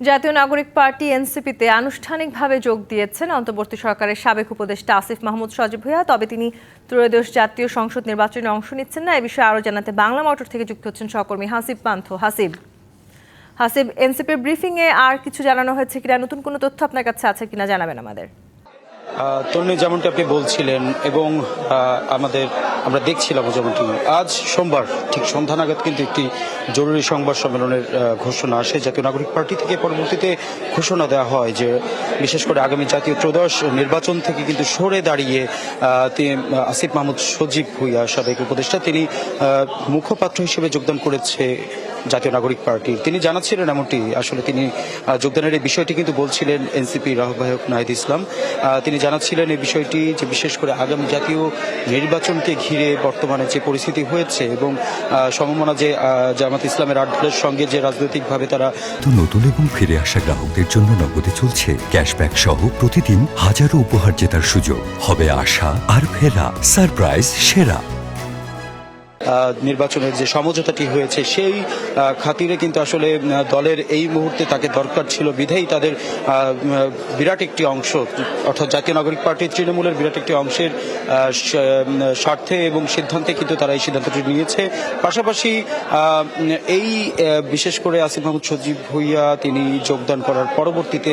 জাতীয় নাগরিক পার্টি এনসিপিতে আনুষ্ঠানিকভাবে যোগ দিয়েছেন অন্তর্বর্তী সরকারের সাবেক উপদেষ্টা আসিফ মাহমুদ সজীব ভুঁইয়া। তবে তিনি ত্রয়োদশ জাতীয় সংসদ নির্বাচনে অংশ নিচ্ছেন না। এ বিষয়ে আরও জানাতে বাংলা মোটর থেকে যুক্ত হচ্ছেন সহকর্মী হাসিব পান্থ। হাসিব। হাসিব, এনসিপির ব্রিফিংয়ে আর কিছু জানানো হয়েছে কিনা? নতুন কোনো তথ্য আপনার কাছে আছে কিনা জানাবেন আমাদের। তরুণী, যেমনটি আপনি বলছিলেন এবং আমাদের আমরা দেখছিলাম যেমনটি আজ সোমবার, ঠিক সন্ধ্যা নাগাদ কিন্তু একটি জরুরি সংবাদ সম্মেলনের ঘোষণা আসে। জাতীয় নাগরিক পার্টি থেকে পরবর্তীতে ঘোষণা দেওয়া হয় যে, বিশেষ করে আগামী জাতীয় ত্রয়োদশ নির্বাচন থেকে কিন্তু সরে দাঁড়িয়ে আসিফ মাহমুদ সজীব ভুইয়া সাবেক উপদেষ্টা, তিনি মুখপাত্র হিসেবে যোগদান করেছে জাতীয় নাগরিক পার্টির তিনি জানাচ্ছিলেন এমনটি। আসলে তিনি যোগদানের এই বিষয়টি কিন্তু বলছিলেন এনসিপির আহ্বায়ক নাহিদ ইসলাম। তিনি জানাচ্ছিলেন এই বিষয়টি যে বিশেষ করে আগামী জাতীয় নির্বাচনকে ঘিরে বর্তমানে যে পরিস্থিতি হয়েছে এবং সমমনা যে জামাত ইসলামের আট সঙ্গে যে রাজনৈতিকভাবে তারা নতুন এবং ফিরে আসা গ্রাহকদের জন্য নগদে চলছে ক্যাশব্যাক সহ প্রতিদিন হাজারো উপহার জেতার সুযোগ। হবে আশা আর ফেরা। সারপ্রাইজ সেরা। নির্বাচনের যে সমঝোতাটি হয়েছে, সেই খাতিরে কিন্তু আসলে দলের এই মুহূর্তে তাকে দরকার ছিল বিধেই তাদের বিরাট একটি অংশ, অর্থাৎ জাতীয় নাগরিক পার্টির তৃণমূলের বিরাট একটি অংশের স্বার্থে এবং সিদ্ধান্তে কিন্তু তারা এই সিদ্ধান্তটি নিয়েছে। পাশাপাশি এই বিশেষ করে আসিফ মাহমুদ সজীব ভুইয়া, তিনি যোগদান করার পরবর্তীতে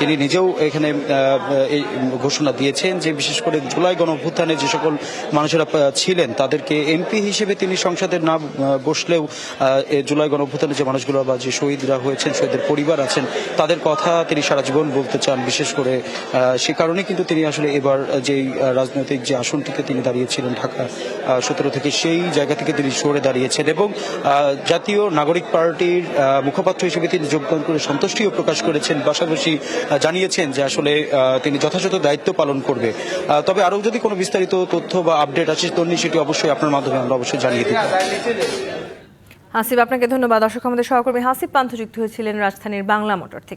তিনি নিজেও এখানে ঘোষণা দিয়েছেন যে বিশেষ করে জুলাই গণঅভ্যুত্থানে যে সকল মানুষেরা ছিলেন, তাদেরকে এমপি হিসেবে তিনি সংসদে না বসলেও জুলাই গণঅভ্যুত্থানে যে মানুষগুলো বা যে শহীদরা হয়েছেন, শহীদের পরিবার আছেন, তাদের কথা তিনি সারা জীবন বলতে চান, বিশেষ করে সে কারণে কিন্তু তিনি আসলে এবার যে রাজনৈতিক যে আসনটিতে তিনি দাঁড়িয়েছিলেন ঢাকা সতেরো থেকে সেই জায়গা থেকে তিনি সরে দাঁড়িয়েছেন এবং জাতীয় নাগরিক পার্টির মুখপাত্র হিসেবে তিনি যোগদান করে সন্তুষ্টিও প্রকাশ করেছেন, পাশাপাশি জানিয়েছেন যে আসলে তিনি যথাযথ দায়িত্ব পালন করবে। তবে আরও যদি কোনো বিস্তারিত তথ্য বা আপডেট আছে তন্নি সেটি অবশ্যই আপনার মাধ্যমে আমরা অবশ্যই জানিয়ে দিব হাসিব, আপনাকে ধন্যবাদ। দর্শক, আমাদের সহকর্মী হাসিব পান্থ যুক্ত হয়েছিলেন রাজধানীর বাংলা মোটর থেকে।